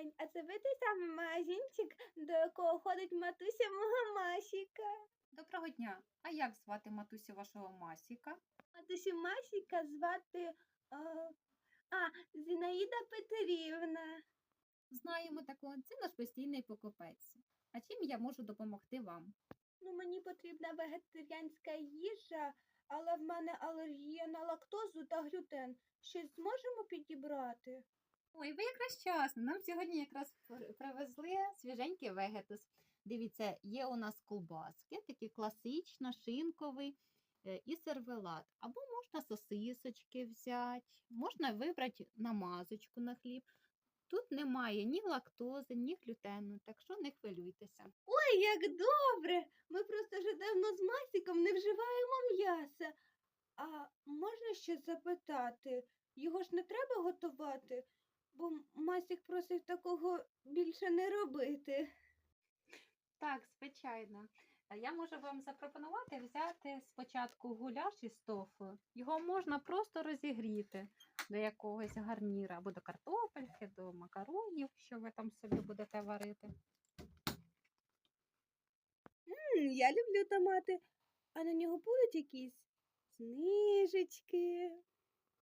день. А це ви той самий магазинчик, до якого ходить матуся мого Масіка. Доброго дня. А як звати матусю вашого Масіка? Матусю Масіка звати а, а, Зінаїда Петрівна. Знаємо такого, це наш постійний покупець. А чим я можу допомогти вам? Ну, мені потрібна вегетаріанська їжа, але в мене алергія на лактозу та глютен. Щось зможемо підібрати? Ой, ви якраз вчасно. Нам сьогодні якраз привезли свіженький вегетус. Дивіться, є у нас колбаски, такі класично, шинковий е, і сервелат. Або можна сосисочки взяти, можна вибрати намазочку на хліб. Тут немає ні лактози, ні глютену, так що не хвилюйтеся. Ой, як добре! Ми просто вже давно з Масіком не вживаємо м'яса. А можна ще запитати, його ж не треба готувати, бо Масік просить такого більше не робити. Так, звичайно. Е, Я можу вам запропонувати взяти спочатку гуляш із тофу. Його можна просто розігріти до якогось гарніра, або до картопельки, до макаронів, що ви там собі будете варити. М, я люблю томати. А на нього будуть якісь знижечки.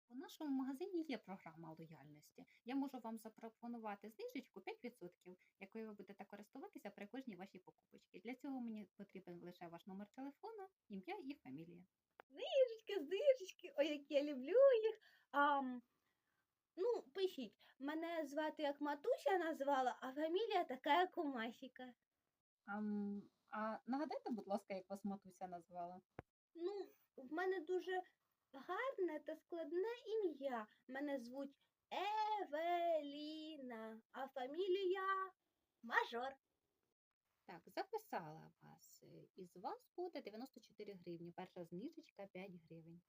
У нашому магазині є програма лояльності. Я можу вам запропонувати знижечку 5%, якою ви будете користуватися при кожній вашій покупочці. Для цього мені потрібен лише ваш номер телефона, ім'я і фамілія. Знижечки, знижечки. Ой, як я люблю їх. А, ну, пишіть, мене звати як Матуся назвала, а фамілія така, як у Масіка. А, а нагадайте, будь ласка, як вас матуся назвала? Ну, в мене дуже гарне та складне ім'я. Мене звуть Евеліна, а фамілія Мажор. Так, записала вас. Із вас буде 94 гривні. Перша знижечка 5 гривень.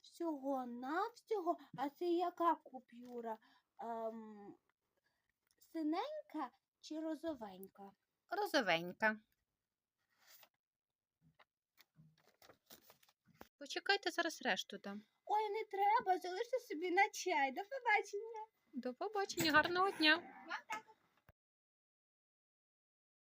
Всього навсього, а це яка купюра? Ем, синенька чи розовенька? Розовенька. Почекайте зараз решту дам. Ой, не треба, залиште собі на чай. До побачення. До побачення, гарного дня. Вам так